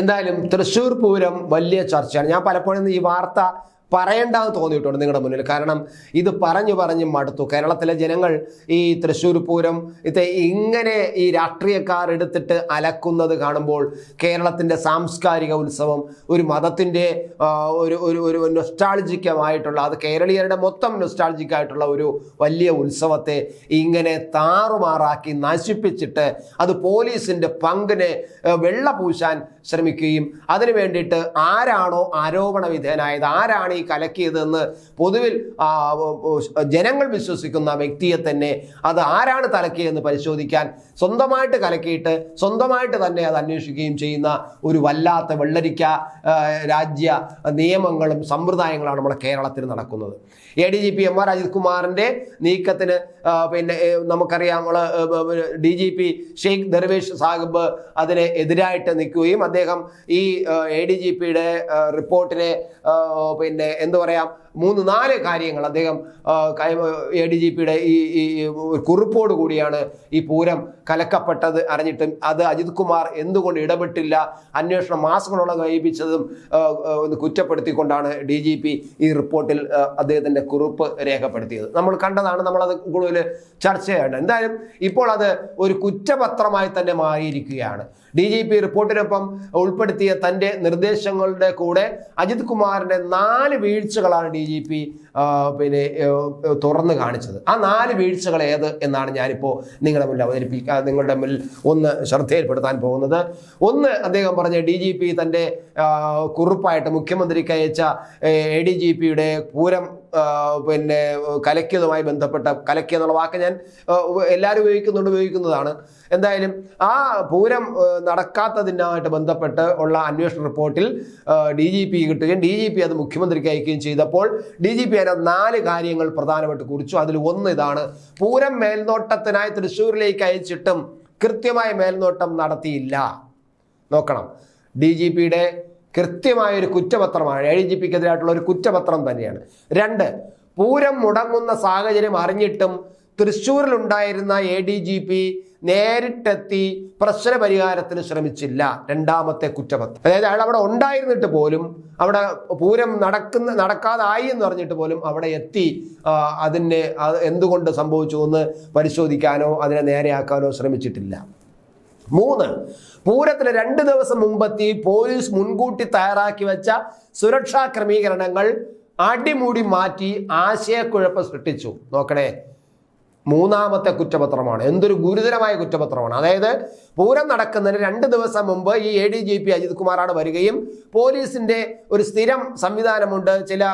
എന്തായാലും തൃശ്ശൂർ പൂരം വലിയ ചർച്ചയാണ്. ഞാൻ പലപ്പോഴും ഈ വാർത്ത പറയണ്ടെന്ന് തോന്നിയിട്ടുണ്ട് നിങ്ങളുടെ മുന്നിൽ. കാരണം ഇത് പറഞ്ഞു പറഞ്ഞ് മടുത്തു. കേരളത്തിലെ ജനങ്ങൾ ഈ തൃശ്ശൂർ പൂരം ഇത് ഇങ്ങനെ ഈ രാഷ്ട്രീയക്കാർ എടുത്തിട്ട് അലക്കുന്നത് കാണുമ്പോൾ കേരളത്തിന്റെ സാംസ്കാരിക ഉത്സവം ഒരു മതത്തിന്റെ ഒരു ഒരു ഒരു നൊസ്റ്റാൾജിക്കമായിട്ടുള്ള അത് കേരളീയരുടെ മൊത്തം നൊസ്റ്റാൾജിക്കായിട്ടുള്ള ഒരു വലിയ ഉത്സവത്തെ ഇങ്ങനെ താറുമാറാക്കി നശിപ്പിച്ചിട്ട് അത് പോലീസിന്റെ പങ്കിനെ വെള്ള പൂശാൻ ശ്രമിക്കുകയും അതിനു വേണ്ടിയിട്ട് ആരാണോ ആരോപണ വിധേയനായത് ആരാണ് ഈ കലക്കിയതെന്ന് പൊതുവിൽ ജനങ്ങൾ വിശ്വസിക്കുന്ന വ്യക്തിയെ തന്നെ അത് ആരാണ് കലക്കിയതെന്ന് പരിശോധിക്കാൻ സ്വന്തമായിട്ട് കലക്കിയിട്ട് സ്വന്തമായിട്ട് തന്നെ അത് അന്വേഷിക്കുകയും ചെയ്യുന്ന ഒരു വല്ലാത്ത വെള്ളരിക്ക രാജ്യ നിയമങ്ങളും സമ്പ്രദായങ്ങളാണ് നമ്മുടെ കേരളത്തിൽ നടക്കുന്നത്. A D G P M R Ajith കുമാറിന്റെ നീക്കത്തിന് പിന്നെ നമുക്കറിയാം നമ്മൾ D G P Sheikh Darvesh Sahib അതിനെ എതിരായിട്ട് നിൽക്കുകയും അദ്ദേഹം ഈ എ ഡി ജി പിയുടെ റിപ്പോർട്ടിനെ ആ, പിന്നെ എന്തു പറയാം മൂന്ന് നാല് കാര്യങ്ങൾ അദ്ദേഹം എ ഡി ജി പിയുടെ ഈ ഈ കുറിപ്പോട് കൂടിയാണ് ഈ പൂരം കലക്കപ്പെട്ടത് അറിഞ്ഞിട്ടും. അത് അജിത് കുമാർ എന്തുകൊണ്ട് ഇടപെട്ടില്ല? അന്വേഷണം മാസങ്ങളോളം കഴിപ്പിച്ചതും കുറ്റപ്പെടുത്തിക്കൊണ്ടാണ് ഡി ജി പി ഈ റിപ്പോർട്ടിൽ അദ്ദേഹത്തിന്റെ കുറിപ്പ് രേഖപ്പെടുത്തിയത്. നമ്മൾ കണ്ടതാണ് നമ്മളത് കൂടുതൽ ചർച്ച ചെയ്യേണ്ടത് എന്തായാലും ഇപ്പോൾ അത് ഒരു കുറ്റപത്രമായി തന്നെ മാറിയിരിക്കുകയാണ്. ഡി ജി പി റിപ്പോർട്ടിനൊപ്പം ഉൾപ്പെടുത്തിയ തന്റെ നിർദ്ദേശങ്ങളുടെ കൂടെ അജിത് കുമാറിന്റെ നാല് വീഴ്ചകളാണ് ഡി ജി പി പിന്നെ തുറന്നു കാണിച്ചത്. ആ നാല് വീഴ്ചകൾ ഏത് എന്നാണ് ഞാനിപ്പോൾ നിങ്ങളുടെ മുന്നിൽ അവതരിപ്പിക്കുക നിങ്ങളുടെ മുന്നിൽ ഒന്ന് ശ്രദ്ധയിൽപ്പെടുത്താൻ പോകുന്നത്. ഒന്ന് അദ്ദേഹം പറഞ്ഞ ഡി ജി പി തന്റെ കുറിപ്പായിട്ട് മുഖ്യമന്ത്രിക്ക് അയച്ച എ ഡി ജി പിയുടെ പൂരം പിന്നെ കലക്കിയതുമായി ബന്ധപ്പെട്ട കലക്കിയ എന്നുള്ള വാക്ക് ഞാൻ എല്ലാവരും ഉപയോഗിക്കുന്നുണ്ട് ഉപയോഗിക്കുന്നതാണ്. എന്തായാലും ആ പൂരം നടക്കാത്തതിനായിട്ട് ബന്ധപ്പെട്ട് ഉള്ള അന്വേഷണ റിപ്പോർട്ടിൽ ഡി ജി പി കിട്ടുകയും ഡി ജി പി അത് മുഖ്യമന്ത്രിക്ക് അയക്കുകയും ചെയ്തപ്പോൾ ഡി ജി പി അതിനകത്ത് നാല് കാര്യങ്ങൾ പ്രധാനമായിട്ട് കുറിച്ചു. അതിൽ ഒന്ന് ഇതാണ് പൂരം മേൽനോട്ടത്തിനായി തൃശ്ശൂരിലേക്ക് അയച്ചിട്ടും കൃത്യമായ മേൽനോട്ടം നടത്തിയില്ല. നോക്കണം. ഡി ജി പിയുടെ കൃത്യമായ ഒരു കുറ്റപത്രമാണ്. എ ഡി ജി ഒരു കുറ്റപത്രം തന്നെയാണ്. രണ്ട് പൂരം മുടങ്ങുന്ന സാഹചര്യം അറിഞ്ഞിട്ടും തൃശ്ശൂരിലുണ്ടായിരുന്ന എ ഡി ജി പി നേരിട്ടെത്തി പ്രശ്ന പരിഹാരത്തിന് ശ്രമിച്ചില്ല. രണ്ടാമത്തെ കുറ്റപത്രം. അതായത് അയാൾ അവിടെ ഉണ്ടായിരുന്നിട്ട് പോലും അവിടെ പൂരം നടക്കുന്ന നടക്കാതായി എന്ന് പറഞ്ഞിട്ട് പോലും അവിടെ എത്തി അതിനെ എന്തുകൊണ്ട് സംഭവിച്ചു എന്ന് പരിശോധിക്കാനോ അതിനെ നേരെയാക്കാനോ ശ്രമിച്ചിട്ടില്ല. മൂന്ന്. പൂരത്തിന് രണ്ട് ദിവസം മുമ്പെത്തി പോലീസ് മുൻകൂട്ടി തയ്യാറാക്കി വെച്ച സുരക്ഷാ ക്രമീകരണങ്ങൾ അടിമൂടി മാറ്റി ആശയക്കുഴപ്പം സൃഷ്ടിച്ചു. നോക്കണേ. മൂന്നാമത്തെ കുറ്റപത്രമാണ്. എന്തൊരു ഗുരുതരമായ കുറ്റപത്രമാണ്. അതായത് പൂരം നടക്കുന്നതിന് രണ്ട് ദിവസം മുമ്പ് ഈ A D G P Ajith കുമാറാണ് വരികയും പോലീസിന്റെ ഒരു സ്ഥിരം സംവിധാനമുണ്ട് ചില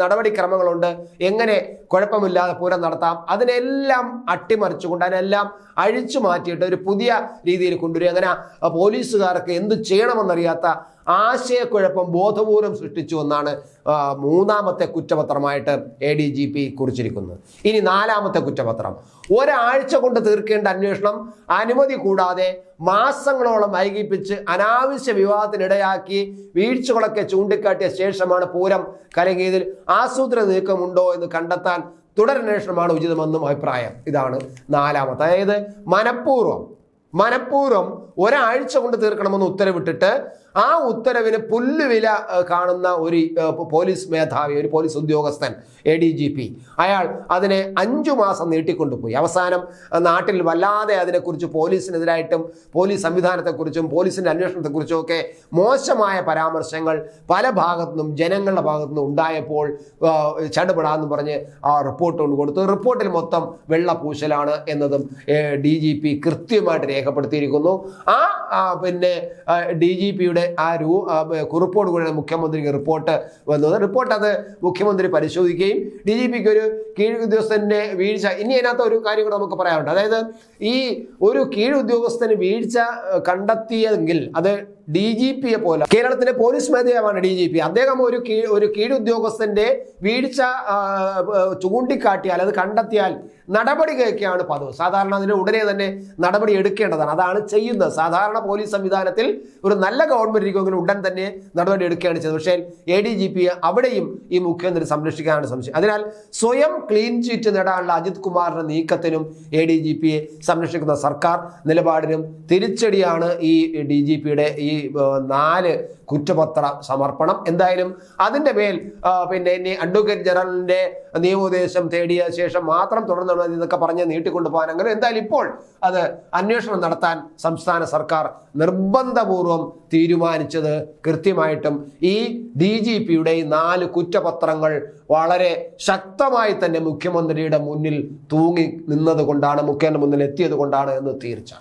നടപടിക്രമങ്ങളുണ്ട്. എങ്ങനെ കുഴപ്പമില്ലാതെ പൂരം നടത്താം അതിനെല്ലാം അട്ടിമറിച്ചുകൊണ്ട് അതിനെല്ലാം അഴിച്ചു മാറ്റിയിട്ട് ഒരു പുതിയ രീതിയിൽ കൊണ്ടുവരിക. അങ്ങനെ പോലീസുകാർക്ക് എന്ത് ചെയ്യണമെന്നറിയാത്ത ആശയക്കുഴപ്പം ബോധപൂർവം സൃഷ്ടിച്ചു എന്നാണ് മൂന്നാമത്തെ കുറ്റപത്രമായിട്ട് എ ഡി ജി പി കുറിച്ചിരിക്കുന്നത്. ഇനി നാലാമത്തെ കുറ്റപത്രം. ഒരാഴ്ച കൊണ്ട് തീർക്കേണ്ട അന്വേഷണം അനുമതി കൂടാതെ മാസങ്ങളോളം വൈകിപ്പിച്ച് അനാവശ്യ വിവാദത്തിനിടയാക്കി വീഴ്ചകളൊക്കെ ചൂണ്ടിക്കാട്ടിയ ശേഷമാണ് പൂരം കലങ്ങിയതിൽ ആസൂത്രണ നീക്കമുണ്ടോ എന്ന് കണ്ടെത്താൻ തുടരന്വേഷണമാണ് ഉചിതമെന്നും അഭിപ്രായം. ഇതാണ് നാലാമത്തെ. അതായത് മനഃപൂർവം മനഃപൂർവം ഒരാഴ്ച കൊണ്ട് തീർക്കണമെന്ന് ഉത്തരവിട്ടിട്ട് ആ ഉത്തരവിന് പുല്ലുവില കാണുന്ന ഒരു പോലീസ് മേധാവി ഒരു പോലീസ് ഉദ്യോഗസ്ഥൻ എ ഡി ജി പി അയാൾ അതിനെ അഞ്ചു മാസം നീട്ടിക്കൊണ്ടുപോയി. അവസാനം നാട്ടിൽ വല്ലാതെ അതിനെക്കുറിച്ച് പോലീസിനെതിരായിട്ടും പോലീസ് സംവിധാനത്തെക്കുറിച്ചും പോലീസിന്റെ അന്വേഷണത്തെക്കുറിച്ചും ഒക്കെ മോശമായ പരാമർശങ്ങൾ പല ഭാഗത്തുനിന്നും ജനങ്ങളുടെ ഭാഗത്തുനിന്നും ഉണ്ടായപ്പോൾ ചടുപടാന്ന് പറഞ്ഞ് ആ റിപ്പോർട്ട് കൊണ്ട് കൊടുത്തു. റിപ്പോർട്ടിൽ മൊത്തം വെള്ളപൂശലാണ് എന്നതും ഡി ജി പി കൃത്യമായിട്ട് രേഖപ്പെടുത്തിയിരിക്കുന്നു. ആ, പിന്നെ ഡി ജി പിയുടെ ആ രൂ കുറിപ്പോട് കൂടിയാണ് മുഖ്യമന്ത്രിക്ക് റിപ്പോർട്ട് വന്നത്. റിപ്പോർട്ട് അത് മുഖ്യമന്ത്രി പരിശോധിക്കുകയും ഡി ജി പിക്ക് ഒരു കീഴ് ഉദ്യോഗസ്ഥന്റെ വീഴ്ച ഇനി അതിനകത്ത് ഒരു കാര്യം കൂടെ നമുക്ക് പറയാനുണ്ട്. അതായത് ഈ ഒരു കീഴ് ഉദ്യോഗസ്ഥന് വീഴ്ച കണ്ടെത്തിയെങ്കിൽ അത് ഡി ജി പിയെ പോലെ. കേരളത്തിലെ പോലീസ് മേധാവിയാണ് ഡി ജി പി. അദ്ദേഹം ഒരു ഒരു കീഴുദ്യോഗസ്ഥന്റെ വീഴ്ച ചൂണ്ടിക്കാട്ടിയാൽ അത് കണ്ടെത്തിയാൽ നടപടി കേൾക്കുകയാണ് പതിവ്. സാധാരണ അതിന് ഉടനെ തന്നെ നടപടി എടുക്കേണ്ടതാണ്. അതാണ് ചെയ്യുന്നത്. സാധാരണ പോലീസ് സംവിധാനത്തിൽ ഒരു നല്ല ഗവൺമെന്റ് ഇരിക്കുമെങ്കിൽ ഉടൻ തന്നെ നടപടി എടുക്കുകയാണ് ചെയ്തത് പക്ഷേ എ ഡി ജി പി അവിടെയും ഈ മുഖ്യമന്ത്രി സംരക്ഷിക്കാനാണ് സംശയം. അതിനാൽ സ്വയം ക്ലീൻ ചീറ്റ് നേടാനുള്ള അജിത് കുമാറിന്റെ നീക്കത്തിനും എ ഡി ജി പിയെ സംരക്ഷിക്കുന്ന സർക്കാർ നിലപാടിനും തിരിച്ചടിയാണ് ഈ ഡി ജി പിയുടെ ഈ നാല് കുറ്റപത്ര സമർപ്പണം എന്തായാലും അതിന്റെ മേൽ പിന്നെ ഇനി അഡ്വക്കേറ്റ് ജനറലിന്റെ നിയമോപദേശം തേടിയ ശേഷം മാത്രം തുടർന്ന് മതി എന്നൊക്കെ പറഞ്ഞ് നീട്ടിക്കൊണ്ടു പോകാൻ അങ്ങനെ എന്തായാലും ഇപ്പോൾ അത് അന്വേഷണം നടത്താൻ സംസ്ഥാന സർക്കാർ നിർബന്ധപൂർവം തീരുമാനിച്ചത് കൃത്യമായിട്ടും ഈ ഡി ജി പിയുടെ നാല് കുറ്റപത്രങ്ങൾ വളരെ ശക്തമായി തന്നെ മുഖ്യമന്ത്രിയുടെ മുന്നിൽ തൂങ്ങി നിന്നതുകൊണ്ടാണ് മുഖ്യമന്ത്രി മുന്നിൽ എത്തിയത് കൊണ്ടാണ് എന്ന് തീർച്ച